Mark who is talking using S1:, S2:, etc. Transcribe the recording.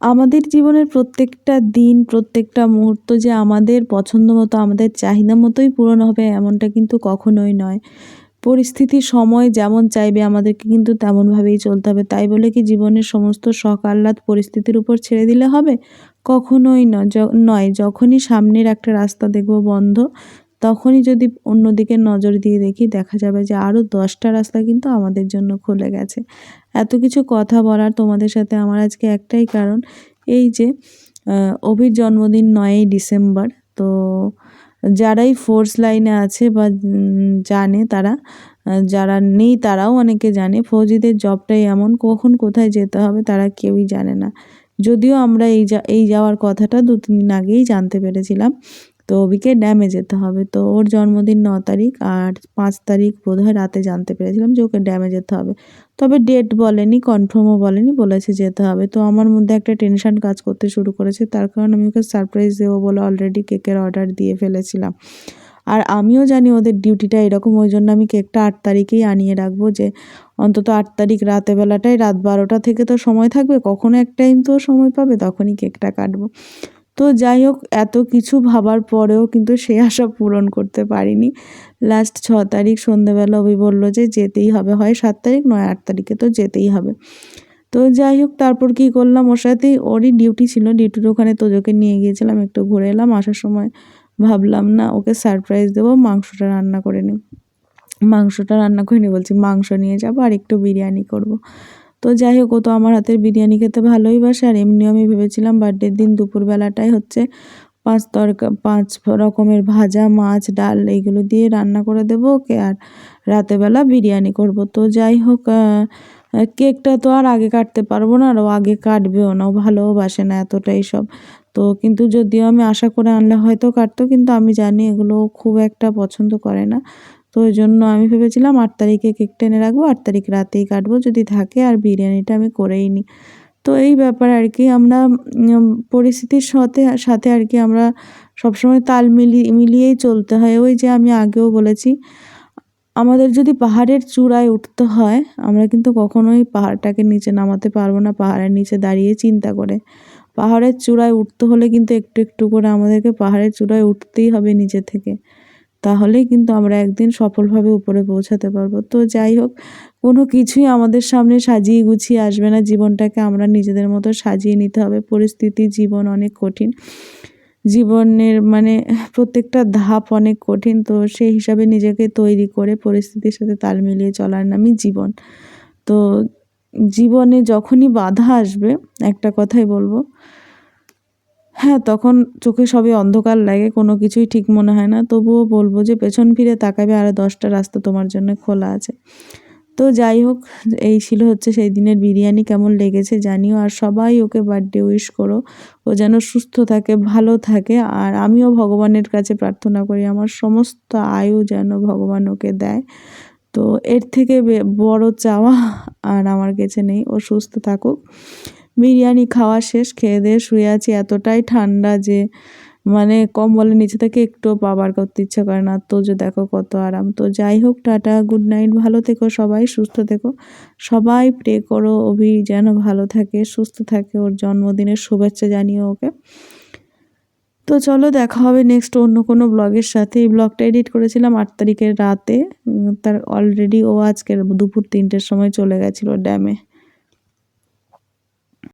S1: আমাদের জীবনের প্রত্যেকটা দিন, প্রত্যেকটা মুহূর্ত যে আমাদের পছন্দ মতো, আমাদের চাহিদা মতোই পূরণ হবে এমনটা কিন্তু কখনোই নয়। পরিস্থিতি, সময় যেমন চাইবে আমাদেরকে কিন্তু তেমনভাবেই চলতে হবে। তাই বলে কি জীবনের সমস্ত শখ, আহ্লাদ পরিস্থিতির উপর ছেড়ে দিলে হবে? কখনোই নয়। যখনই সামনের একটা রাস্তা দেখব বন্ধ তখনই যদি অন্যদিকে নজর দিয়ে দেখি, দেখা যাবে যে আরও দশটা রাস্তা কিন্তু আমাদের জন্য খুলে গেছে। এত কিছু কথা বলার তোমাদের সাথে আমার আজকে একটাই কারণ, এই যে অভির জন্মদিন নয়ই ডিসেম্বর। তো যারাই ফোর্স লাইনে আছে বা জানে তারা যারা নেই তারাও অনেকে জানে, ফৌজিদের জবটাই এমন, কখন কোথায় যেতে হবে তারা কেউই জানে না। যদিও আমরা এই যা, এই যাওয়ার কথাটা দু তিন দিন আগেই জানতে পেরেছিলাম। তো অবিকে ড্যামে যেতে হবে। তো ওর জন্মদিন ন তারিখ আর পাঁচ তারিখ বোধহয় রাতে জানতে পেরেছিলাম যে ওকে ড্যামে যেতে হবে। তবে ডেট বলেনি কনফার্মও বলেনি, বলেছে যেতে হবে। তো আমার মধ্যে একটা টেনশন কাজ করতে শুরু করেছে, তার কারণ আমি ওকে সারপ্রাইজ দেবো বলে অলরেডি কেকের অর্ডার দিয়ে ফেলেছিলাম। আর আমিও জানি ওদের ডিউটিটা এরকম, ওই জন্য আমি কেকটা আট তারিখেই আনিয়ে রাখব যে অন্তত আট তারিখ রাতে বেলাটাই রাত বারোটা থেকে তো সময় থাকবে, কখনো এক টাইম তো সময় পাবে, তখনই কেকটা কাটবো। তো যাই হোক, এত কিছু ভাবার পরেও কিন্তু সে আশা পূরণ করতে পারিনি। লাস্ট ছ তারিখ সন্ধ্যেবেলা অভি বলল যে যেতেই হবে, হয় সাত তারিখ নয় আট তারিখে তো যেতেই হবে। তো যাই হোক, তারপর কি করলাম? ওর সাথেই ওরই ডিউটি ছিল, ডিউটির ওখানে তোজোকে নিয়ে গিয়েছিলাম, একটু ঘুরে এলাম, আসার সময় ভাবলাম, না, ওকে সারপ্রাইজ দেবো, মাংসটা রান্না করে নিই মাংসটা রান্না করে নিই বলছি, মাংস নিয়ে যাব আর একটু বিরিয়ানি করব। তো যাই হোক, ও তো আমার হাতের বিরিয়ানি খেতে ভালোই বাসে। আর এমনিও আমি ভেবেছিলাম বার্থডের দিন দুপুরবেলাটাই হচ্ছে পাঁচ তরকা, পাঁচ রকমের ভাজা, মাছ, ডাল এইগুলো দিয়ে রান্না করে দেবো ওকে। আর রাতেবেলা বিরিয়ানি করব। তো যাই হোক কেকটা তো আর আগে কাটতে পারব না, আর ও আগে কাটবেও না, ও ভালোবাসে না এতটাই সব। তো কিন্তু যদিও আমি আশা করে আনলে হয়তো কাটতো, কিন্তু আমি জানি এগুলো খুব একটা পছন্দ করে না। তো ওই জন্য আমি ভেবেছিলাম আট তারিখে কেক টেনে রাখব, আট তারিখ রাতেই কাটবো, যদি থাকে আর বিরিয়ানিটা আমি করেই নিই। তো এই ব্যাপার আর কি, আমরা পরিস্থিতির সাথে সাথে আর কি আমরা সবসময় তাল মিলিয়ে মিলিয়েই চলতে হয়। ওই যে আমি আগেও বলেছি, আমাদের যদি পাহাড়ের চূড়ায় উঠতে হয়, আমরা কিন্তু কখনোই পাহাড়টাকে নিচে নামাতে পারব না, পাহাড়ের নিচে দাঁড়িয়ে চিন্তা করে। পাহাড়ের চূড়ায় উঠতে হলে কিন্তু একটু একটু করে আমাদেরকে পাহাড়ের চূড়ায় উঠতেই হবে নিচে থেকে। তাহলেই কিন্তু আমরা একদিন সফলভাবে উপরে পৌঁছাতে পারব। তো যাই হোক, কোনো কিছুই আমাদের সামনে সাজিয়ে গুছিয়ে আসবে না। জীবনটাকে আমরা নিজেদের মতো সাজিয়ে নিতে হবে। পরিস্থিতি, জীবন অনেক কঠিন। জীবনের মানে প্রত্যেকটা ধাপ অনেক কঠিন। তো সেই হিসাবে নিজেকে তৈরি করে পরিস্থিতির সাথে তাল মিলিয়ে চলার নামই জীবন। তো জীবনে যখনই বাধা আসবে, একটা কথাই বলব হ্যাঁ তখন চোখে সবই অন্ধকার লাগে, কোনো কিছুই ঠিক মনে হয় না। তবুও বলব যে, পেছন ফিরে তাকাবে আরও দশটা রাস্তা তোমার জন্য খোলা আছে। তো যাই হোক, এই ছিল হচ্ছে সেই দিনের বিরিয়ানি কেমন লেগেছে জানিও, আর সবাই ওকে বার্থডে উইশ করো। ও যেন সুস্থ থাকে, ভালো থাকে, আর আমিও ভগবানের কাছে প্রার্থনা করি, আমার সমস্ত আয়ু যেন ভগবান ওকে দেয়। তো এর থেকে বড় চাওয়া আর আমার কাছে নেই, ও সুস্থ থাকুক। বিরিয়ানি খাওয়া শেষ, খেয়ে দিয়ে শুয়ে আছি। এতটাই ঠান্ডা যে মানে কম্বলের নিচে থেকে একটু পাবার করতে ইচ্ছা করে না। তো যে দেখো কত আরাম। তো যাই হোক, টাটা, গুড নাইট, ভালো থেকো সবাই, সুস্থ থেকো। সবাই প্রে করো, অভি যেন ভালো থাকে, সুস্থ থাকে ওর জন্মদিনের শুভেচ্ছা জানিও ওকে। তো চলো, দেখা হবে নেক্সট অন্য কোনো ব্লগের সাথে। এই ব্লগটা এডিট করেছিলাম আট তারিখের রাতে। তার অলরেডি ও আজকের দুপুর তিনটের সময় চলে গেছিল ড্যামে